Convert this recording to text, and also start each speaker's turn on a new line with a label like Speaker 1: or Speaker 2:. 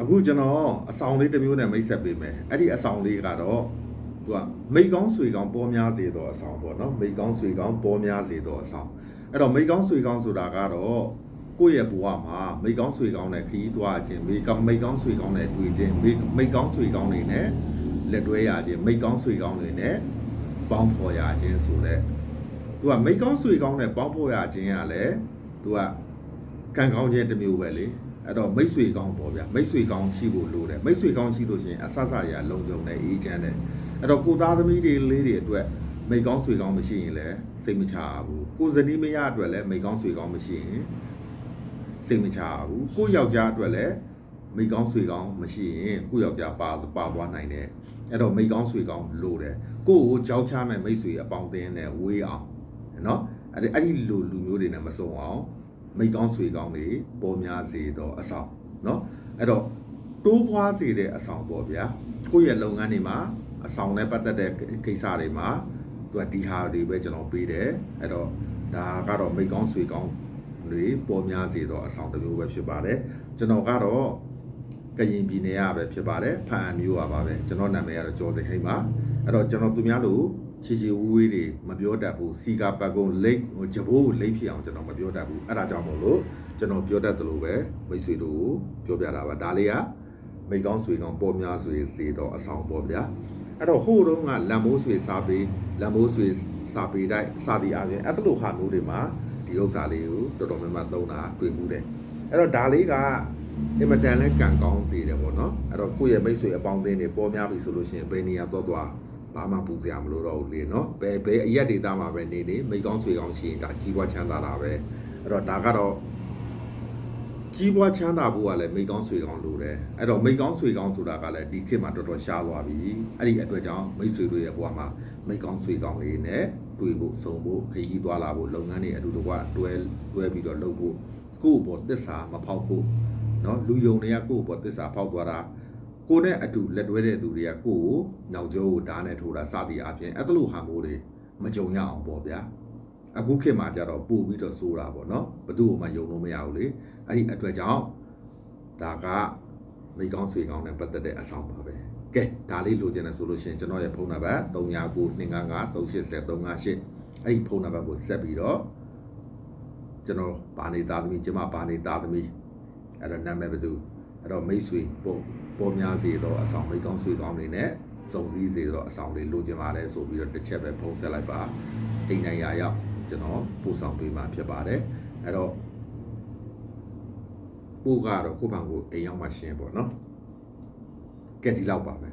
Speaker 1: အခုကျွန်တော်အဆောင်လေးတစ်မျိုးနဲ့မိတ်ဆက်ပေးမယ်အဲ့ဒီအဆောင်လေးကတော့သူကမိတ်ကောင်းဆွေကောင်းပေါ်များစေတော့အဆောင်ပေါ့နော်မိတ်ကောင်းဆွေကောင်းပေါ်များစေတော့အဆောင်အဲ့တော့မိတ်ကောင်းဆွေကောင်းဆိုတာကတော့ကိုယ့်ရဲ့ဘဝမှာမိတ်ကောင်းဆွေကောင်းနဲ့ခရီးသွားခြင်းမိကောင်းမိတ်ကောင်းဆွေကောင်းနဲ့တွေ့ခြင်းမိမိတ်ကောင်းဆွေကောင်းတွေနဲ့လက်တွဲရခြင်းမိတ်ကောင်းဆွေကောင်းတွေနဲ့ပေါင်းဖော်ရခြင်းဆိုတဲ့သူကမိတ်ကောင်းဆွေကောင်းနဲ့ပေါင်းဖော်ရခြင်းကလည်းသူကကံကောင်းခြင်းတစ်မျိုးပဲလေ အဲ့တော့မိတ်ဆွေကောင်းပေါ့ဗျာမိတ်ဆွေကောင်းရှိဖို့လိုတယ်မိတ်ဆွေကောင်းရှိလို့ရှိရင်အဆဆရလုံခြုံတယ်အေးချမ်းတယ်အဲ့တော့ကိုသားသမီးတွေလေးတွေအတွက်မိတ်ကောင်းဆွေကောင်းမရှိရင်လည်းစိတ်မချဘူးကိုဇနီးမရအတွက်လည်းမိတ်ကောင်းဆွေကောင်းမရှိရင်စိတ်မချဘူးကိုယောက်ျားအတွက်လည်းမိတ်ကောင်းဆွေကောင်းမရှိရင်ကိုယောက်ျားပါပါသွားနိုင်တယ်အဲ့တော့မိတ်ကောင်းဆွေကောင်းလိုတယ်ကိုကိုကြောက်ချမဲ့မိတ်ဆွေအပေါင်းအသင်းနဲ့ဝေးအောင်နော်အဲ့ဒီအဲ့ဒီလူလူမျိုးတွေနဲ့မစုံအောင် မိတ်ကောင်းဆွေကောင်းတွေပေါ်များစေတော့အဆောင်เนาะအဲ့တော့တိုးပွားစေတဲ့အဆောင်ပေါ့ဗျာကိုယ့်ရဲ့လုပ်ငန်းတွေမှာအဆောင်နဲ့ပတ်သက်တဲ့ကိစ္စတွေမှာသူကဒီဟာတွေပဲကျွန်တော်ပေးတယ်အဲ့တော့ဒါကတော့မိတ်ကောင်းဆွေကောင်းတွေပေါ်များစေတော့အဆောင်တစ်မျိုးပဲဖြစ်ပါတယ်ကျွန်တော်ကတော့ကရင်ပြည်နယ်ကပဲဖြစ်ပါတယ်ဖန်အမျိုးပါပါပဲကျွန်တော်နာမည်ကတော့ကျော်စိန်ဟိမ့်ပါအဲ့တော့ကျွန်တော်သူများလို့ ချီချီဝူးဝေးတွေမပြောတတ်ဘူးစီကာပတ်ကုန်းလိတ်ဟိုဂျဘိုးကိုလိတ်ဖြစ်အောင်ကျွန်တော်မပြောတတ်ဘူးအဲ့ဒါကြောင့်မို့လို့ကျွန်တော်ပြောတတ်တယ်လို့ပဲမိတ်ဆွေတို့ကိုပြောပြတာပါဒါလေးကမိတ်ကောင်းဆွေကောင်းပေါ်များဆွေစေတော့အဆောင်ပေါ့ဗျာအဲ့တော့ဟိုတုန်းကလမ်မိုးဆွေစားပေးလမ်မိုးဆွေစားပေးတိုင်းစသည်အပြင်အဲ့တလို့ဟာမျိုးတွေမှာဒီဥစ္စာလေးကိုတော်တော်များများသုံးတာတွေ့မှုတယ်အဲ့တော့ဒါလေးကအင်မတန်လဲကံကောင်းစေတယ်ပေါ့နော်အဲ့တော့ကိုယ့်ရဲ့မိတ်ဆွေအပေါင်းအသင်းတွေပေါ်များပြီဆိုလို့ရှိရင်ဘယ်နေရာတော့သွား ဘာမှပူစရာမလိုတော့ဘူးလေနော်ဘယ်ဘယ်အရက်ဒေတာမှာပဲနေနေမိတ်ကောင်းဆွေကောင်းရှိရင်ဒါကြီးပွားချမ်းသာတာပဲအဲ့တော့ဒါကတော့ကြီးပွားချမ်းသာဖို့ကလည်းမိတ်ကောင်းဆွေကောင်းလိုတယ်အဲ့တော့မိတ်ကောင်းဆွေကောင်းဆိုတာကလည်းဒီခေတ်မှာတော်တော်ရှားသွားပြီအဲ့ဒီအတွက်ကြောင့်မိတ်ဆွေတို့ရဲ့ဘဝမှာမိတ်ကောင်းဆွေကောင်းလေးနဲ့တွေ့ဖို့စုံဖို့ခရီးသွားလာဖို့လုပ်ငန်းတွေအတူတကွတွဲတွဲပြီးတော့လုပ်ဖို့ကိုယ့်ဘောသစ္စာမဖောက်ဖို့နော်လူယုံတွေကကိုယ့်ဘောသစ္စာဖောက်သွားတာ ကိုနဲ့အတူလက်တွဲတဲ့သူတွေကကိုယ့်ကိုနောက်ကျောကိုဓာတ်နဲ့ထိုးတာစသည်အပြင်အဲ့ဒါလိုဟာမျိုးတွေမကြုံရအောင်ပေါ့ဗျာအခုခေတ်မှာကြတော့ပို့ပြီးတော့စိုးတာပေါ့နော်ဘသူ့ကိုမှယုံလို့မရဘူးလေအဲ့ဒီအတွက်ကြောင့်ဒါကမိကောင်းဆွေကောင်းနဲ့ပတ်သက်တဲ့အဆောင်ပါပဲကဲဒါလေးလိုချင်တယ်ဆိုလို့ရှိရင်ကျွန်တော်ရဲ့ဖုန်းနံပါတ်39925538အဲ့ဒီဖုန်းနံပါတ်ကိုဆက်ပြီးတော့ကျွန်တော်ဗာနေသားသမီးကျမဗာနေသားသမီးအဲ့တော့နာမည်ဘယ်သူ အဲ့တော့မိတ်ဆွေပေါ်ပေါ်များစေတော့အဆောင်မိတ်ကောင်းဆွေကောင်းတွေနဲ့စုံစည်းစေတော့အဆောင်လေးလိုချင်ပါတယ်ဆိုပြီးတော့တစ်ချက်ပဲဖုံးဆက်လိုက်ပါအိမ်နိုင်ရာရောက်ကျွန်တော်ပို့ဆောင်ပေးမှာဖြစ်ပါတယ်အဲ့တော့ပို့ကတော့ကိုယ့်ဘာကိုအိမ်ရောက်မှရှင်းပေါ့နော်ကဲဒီလောက်ပါပဲ